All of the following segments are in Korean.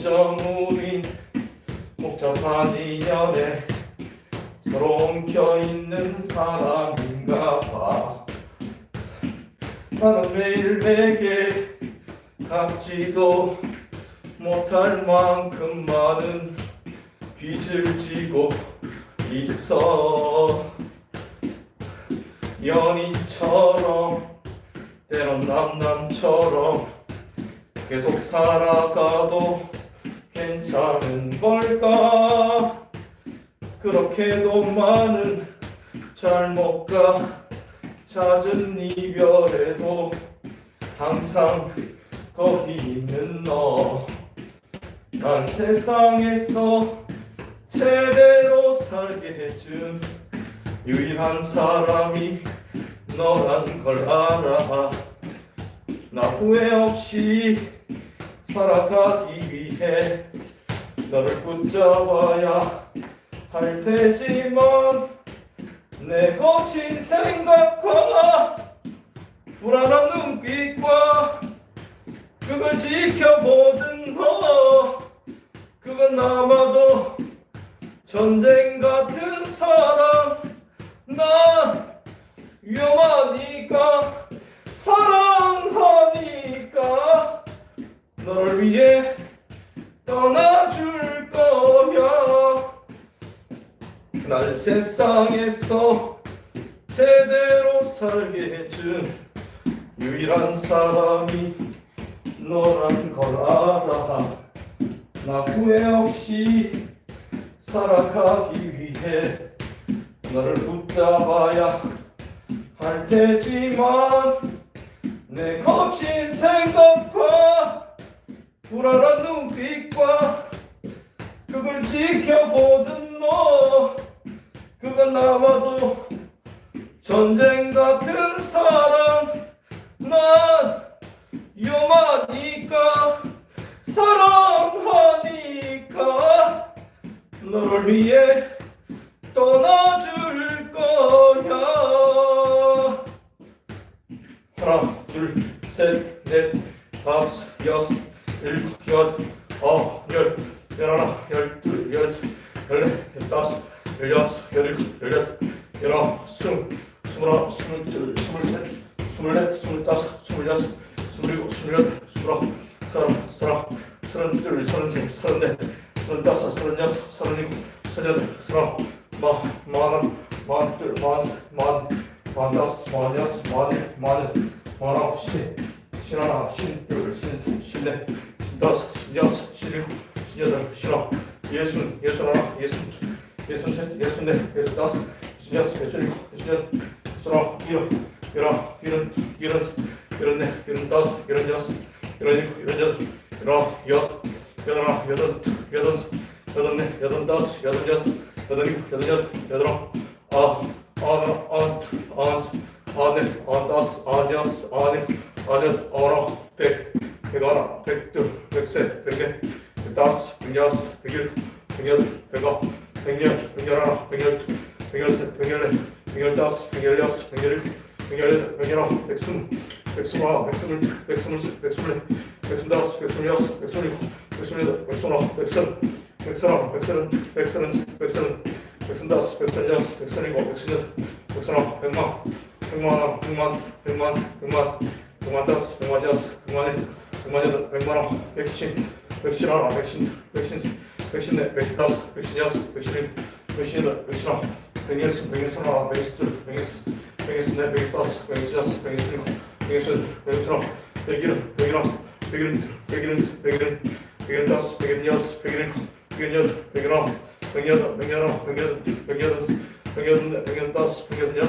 요점우린 복잡한 인연에 서로 엉켜있는 사람인가 봐. 나는 매일 내게 갚지도 못할 만큼 많은 빚을 지고 있어. 연인처럼 때론 남남처럼 계속 살아가도 괜찮은 걸까? 그렇게도 많은 잘못과 잦은 이별에도 항상 거기 있는 너. 날 세상에서 제대로 살게 해준 유일한 사람이 너란 걸 알아. 나 후회 없이 살아가기 위해 너를 붙잡아야 할 테지만 내 거친 생각과 불안한 눈빛과 그걸 지켜보던 너 그건 아마도 전쟁 같은 사랑 난 위험하니까 사랑하니까 너를 위해 세상에서 제대로 살게 해준 유일한 사람이 너란 걸 알아. 나 후회 없이 살아가기 위해 너를 붙잡아야 할 테지만 내 거친 생각과 불안한 눈빛과 그걸 지켜보던 너 그건 아마도 전쟁 같은 사랑 난 위험하니까 사랑하니까 너를 위해 떠나줄 거야. 하나 둘셋넷 다섯 여섯 일곱 여덟 아홉 열 열하나 열둘 열셋 열넷 열다섯 열여섯 열일곱 열여덟 열아홉 스물 스물하나 스물둘 스물셋 스물넷 스물다섯 스물여섯 스물일곱 스물여덟 스물아홉 서른 서른 서른둘 서른셋 서른넷 서른다섯 서른여섯 서른일곱 서른여덟 서른아홉 마 마흔 마흔둘 마흔셋 마흔 마흔다섯 마흔여섯 마흔일 마흔여덟 마흔아홉 신 신하나 신둘 신셋 신넷 신다섯 신여섯 신일곱 신여덟 신아홉 예순 예순하나 예순 예순셋 예순넷 예순다섯 예순여섯 예순일곱 예순여덟 예순아홉 일흔 열아홉 일흔 일흔 일흔넷 일흔다섯 일흔여섯 일흔일곱 일흔여덟 일흔아홉 여 여덟하나 여덟 여덟 여덟넷 여덟다섯 여덟여섯 여덟일곱 여덟여덟 여덟아홉 아홉 아흔 아흔 아흔 아흔넷 아흔다섯 아흔여섯 아흔일곱 아흔여덟 아흔아홉 백 백하나 백둘 백셋 백넷 백다섯 백여섯 백일곱 백여덟 백아홉 백서른 백서른 백서른 백서른 백서른 백서른다섯 백서른여섯 백서른일곱 백서른여덟 백서른아홉 백만 백만 하나 백만 백만 백만 백만 다섯 백만 여섯 백만 일 백만 여덟 백만 아홉 백신 백신 하나 백신 백신 백신넷 백신다섯 백신여섯 백신일 백신여덟 백신아홉 백여섯 백여섯 하나 백여섯 둘 백여섯 백여섯 넷 백여섯 다섯 백여섯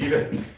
여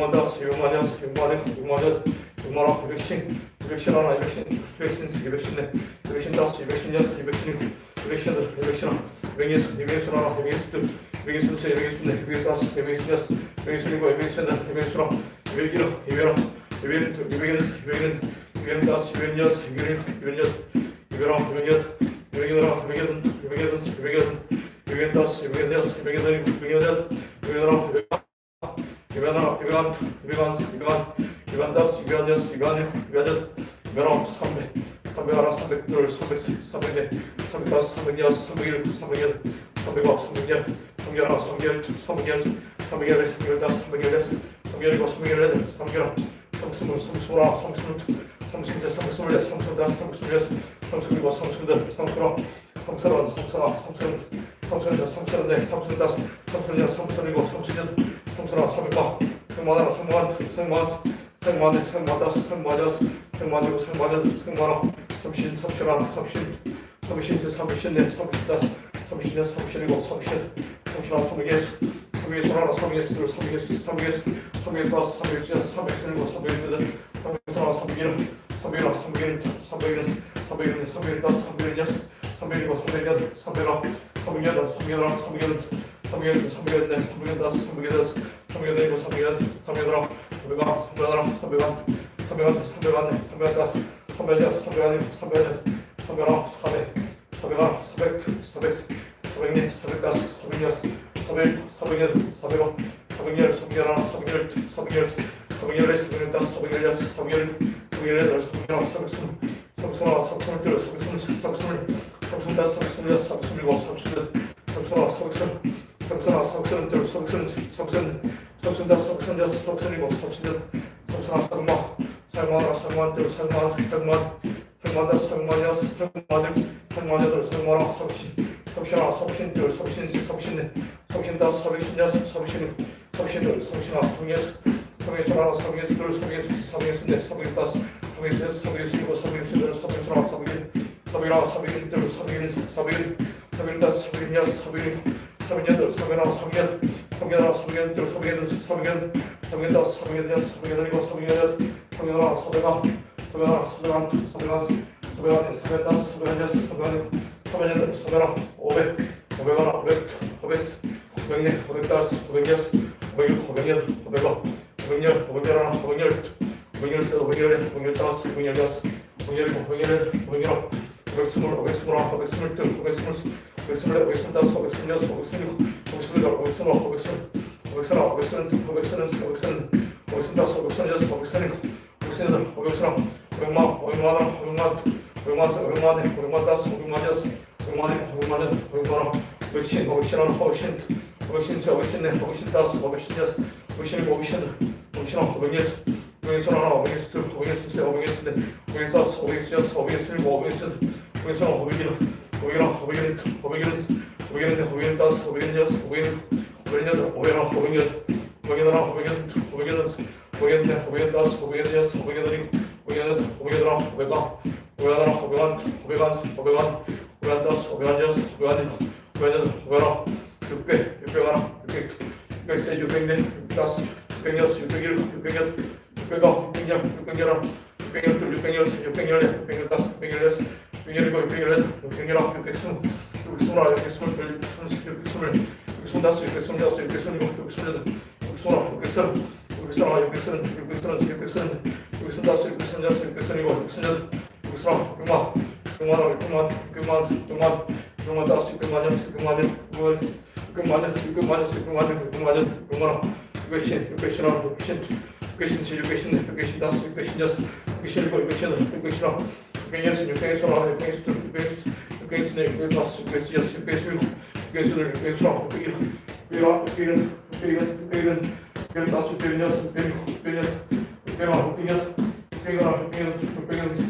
유마다스 유마냐스 유마네 유마냐 유마라 백신 백신 하나 백신 백신 세 백신네 백신 다스 백신 야스 백신 백신 백신 백예수 백예수 하나 백예수들 백예수 세 백예수네 백다스 백예수 야스 백예수이고 백신다 백예수라 백이라 이베라 이베르 이베르 이베르 이베르다스 이베르냐스 이베르 이베르냐 이베라 이베르냐 이베르라 이베르든 이베르든 이베르든 이베르다스 이베르냐스 이베르다 삼백 다섯, 삼백 여섯, 삼백 일곱, 삼백 여덟, 삼백 아홉, 삼백 열, 삼백 하나, 삼백 열 둘, 삼백 열 셋, 삼백 열 넷, 삼백 열 다섯, 삼백 열 여섯, 삼백 열 일곱, 삼백 열 여덟, 삼백 열 아홉, 삼백 스물, 삼백 스물 하나, 삼백 스물 둘, 삼백 스물 셋, 삼백 스물 넷, 삼백 스물 다섯, 삼백 스물 여섯, 삼백 스물 일곱, 삼백 스물 여덟, 삼백 스물 아홉, 삼백 스물 하나, 삼백 스물 아 홉, 삼백 스물 삼천 여 삼천 네 삼천 다섯 삼천 여 삼천 일곱 삼천 여덟 삼천 하나 삼백만 삼만 하나 삼만 삼만 삼만 네 삼만 다섯 삼만 여섯 삼만 일곱 삼만 여덟 삼만 하나 삼신 삼신 하나 삼신 삼신 세 삼신 네 삼신 다섯 삼신 여섯 삼신 일곱 삼신 여덟 삼신 하나 삼백 여 삼백 여 하나 삼백 여둘 삼백 여 삼백 여 삼백 여 다섯 삼백 여 여섯 삼백 여 일곱 삼백 여 여덟 삼백 여 하나 삼백 여 삼백 여 하나 삼백 여 삼백 여 삼백 여 삼백 여 다섯 삼백 여 여섯 삼백 일곱 삼백 여덟 삼백 아홉 삼백 여덟, 삼백 여덟, 삼백 여덟, 삼백 여섯, 삼백 여덟, 네, 삼백 여덟, 삼백 여덟, 삼백 여덟, 일곱, 삼백 여덟, 삼백 여덟, 삼백 아홉, 삼백 여덟, 삼백 한, 삼백 한, 삼백 한, 네, 삼백 한 다섯, 삼백 여섯, 삼백 한 일곱, 삼백 여덟, 삼백 아 홉, 사백, 하나, 사백 둘, 사백 셋, 사백 넷, 사백 다섯, 사백 여섯, 사백 일곱, 사백 여덟, 사백 아홉, 사백 열, 사백 열 하나, 사백 열 둘, 사백 열 셋, 사백 열 넷, 사백 열 다섯, 사백 열 여섯, 사백 열 일곱, 사백 열 여덟, 사백 열 아홉, 사백 스물, 사백 스물 하나, 사백 스물 둘, 사백 스물 셋, 사백 스물 삼천 다섯, 삼천 스물 여섯, 삼천 스물 일곱, 삼천 여덟, 삼천 하나, 삼천, 삼천 삼신 둘, 삼신 셋, 삼신 넷, 삼신 다섯, 삼신 여섯, 삼신 일곱, 삼신 둘, 삼신 하나, 삼신 여섯, 삼신 하나, 삼신 둘, 삼신 셋, 삼신 넷, 삼신 다섯, 삼신 여섯, 삼신 일곱, 삼신 여덟, 삼신 하나, 삼신 사백이나 사백일 둘 사백일 셋 사백일 사백일 다섯 사백일 여섯 사백일 일곱 사백일 여덟 사백일 하나 사백일 여덟 사백일 하나 사백일 둘 사백일 셋 사백일 여덟 사백일 다섯 사백일 여섯 사백일 일곱 사백일 여덟 사백일 하나 사백일 사백일 하나 사백일 한 사백일 한 사백일 한 사백일 다섯 사백일 여섯 사백일 일곱 사백일 여덟 사백일 하나 오백 오백 하나 오백 오백 오백 네 오백 다섯 오백 여섯 오백 일곱 오백 여덟 오백 아홉 오백. 열 오백 열 하나 오백 열 오백 열셋 오백 열넷 오백 열 다섯 오백 열 여섯 오백 열 일곱 오백 열 여덟 오백 열 아홉 오백 스물, 오백 스물 하나, 오백 스물 둘, 오백 스물 셋, 오백 스물 넷, 오백 스물 다섯, 오백 스물 여섯, 오백 스물 일곱, 오백 스물 여덟, 오백 스물 아홉, 오백 스물, 오백 스물 하나, 오백 스물 둘, 오백 스물 셋, 오백 스물 넷, 오백 스물 다섯, 오백 스물 여섯, 오백 스물 일곱, 오백 스물 여덟, 오백 스물 아홉, 오백만, 오백만 하나, 오백만 둘, 오백만 셋, 오백만 넷, 오백만 다섯, 오백만 여섯, 오백만 일곱, 오백만 여덟, 오백만 아홉, 오백신, 오백신 하나, 오백신 둘, 오백신 셋, 오백신 넷, 오백신 다섯, 오백신 여섯, 오백신 일곱, 오백신 여덟, 오백신 아 홉, 오백여섯, 오백여섯 하나, 오백여섯 둘, 오백여섯 셋, 오백여섯 넷, 오백여섯 다섯, 오백여섯 여섯, 오백여섯 일곱, 오백여섯 여덟, 오백여섯 하나, 오백일, 오백일 하나, 오백일 둘, 오백일 셋, 오백일 넷, 오백일 다섯, 오백일 여섯, 오백일 일곱, 오백일 여덟, 오백일 하나, 오백일 여덟, 오백일 하나, 오백일 둘, 오백일 셋, 오백일 넷, 오백일 다섯, 오백일 여섯, 오백일 일곱, 오백일 여덟, 오백일 하나, 오백 하나, 오백 하나, 오백 한, 오백 한, 오백 한, 오백 한 다섯, 오백 한 여섯, 오백 한 일곱, 오백 여덟, 오백 하나, 육백, 육백 하나, 육백 둘, 육백 셋, 육백 넷, 육백 다섯, 육백 여섯, 육백 일곱, 육백 여덟, 육백 아홉, 육백 열, 육백 열 하나, 육백 열 둘, 육백 열 셋, 육백 열 넷, 육백 열 다섯, 육백 열 여섯, 육 백만의 백만은 백만어 백신 백신은 백신 백신세 백신네 백신 다섯 백신 여섯 백신 백신 백신은 백예수 백예수 하나 백예수 둘 백예수 세 백예수 넷 백예수 다섯 백예수 여섯 백예수 일곱 백예수 백예수 하나 백예수 백이랑 백예는 백예는 백예는 백예는 다섯 백예는 여섯 백예는 백예는 백예랑 백예는 백예는 하나 백예는 백예는 백예는 백예는 다섯 백예는 여섯 백예는 일곱 백예는 백예는 하나 백예가 백예는 하나 백예는 백예는 백예는 500 500 500 500 500 600 600 하나 600 600 600 600 600 601 600 600 600 600 611 611 611 611 611 611 611 611 손아 이렇게 손을 벌리 손 이렇게 손을 이렇게 손 닿았어 이렇게 손 닿았어 이렇게 손 이렇게 손 닿았어 이렇게 손아 이렇게 손 이렇게 손아 이렇게 손 이렇게 손 이렇게 손 이렇게 손 닿았어 이렇게 손 닿았어 이렇게 손 이거 이렇게 손 닿았어 이렇게 손아 이렇게 막 Kumar, kumar, kumar, kumar, kumar, tası, kumar, kumar, kumar, kumar, kumar, kumar, kumar, kumar, kumar, Göçün, göçün, göçün, göçün, seyir, göçün, göçün, das, göçün, das, göçün, göçün, göçün, göçün, göçün, göçün, sonra, göçün, göçün, göçün, göçün, das, göçün, das, göçün, göçün, göçün, bir, bir, bir, bir, bir, bir, bir, bir, das, bir, das, bir, bir, bir, bir, bir, bir, bir, bir, bir, bir, bir, bir,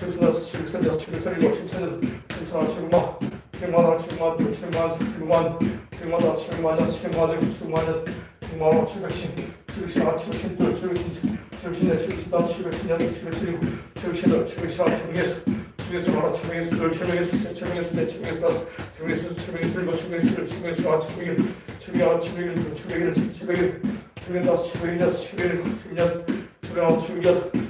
백삼, 다섯, 칠백삼, 여섯, 칠백삼, 일곱, 칠백삼, 여덟, 칠백삼, 하나, 칠백만, 칠백만 하나, 칠백만 둘, 칠백만 셋, 칠백만, 칠백만 다섯, 칠백만 여섯, 칠백만 일곱, 칠백만 여덟, 칠백만 하나, 칠백십, 칠백십 하나, 칠백십 둘, 칠백십, 칠백십 넷, 칠백십 다섯, 칠백십 여섯, 칠백십 일곱, 칠백십 여덟, 칠백십 하나, 칠백여섯, 칠백여섯 하나, 칠백여섯 둘, 칠백여섯 셋, 칠백여섯 넷, 칠백여섯 다섯, 칠백여섯, 칠백여섯 일곱, 칠백여섯 여덟, 칠백여섯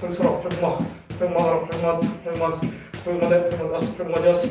팔백만, 백만 하나, 백만 둘, 백만 셋, 백만 넷, 백만 다섯, 백만 여섯,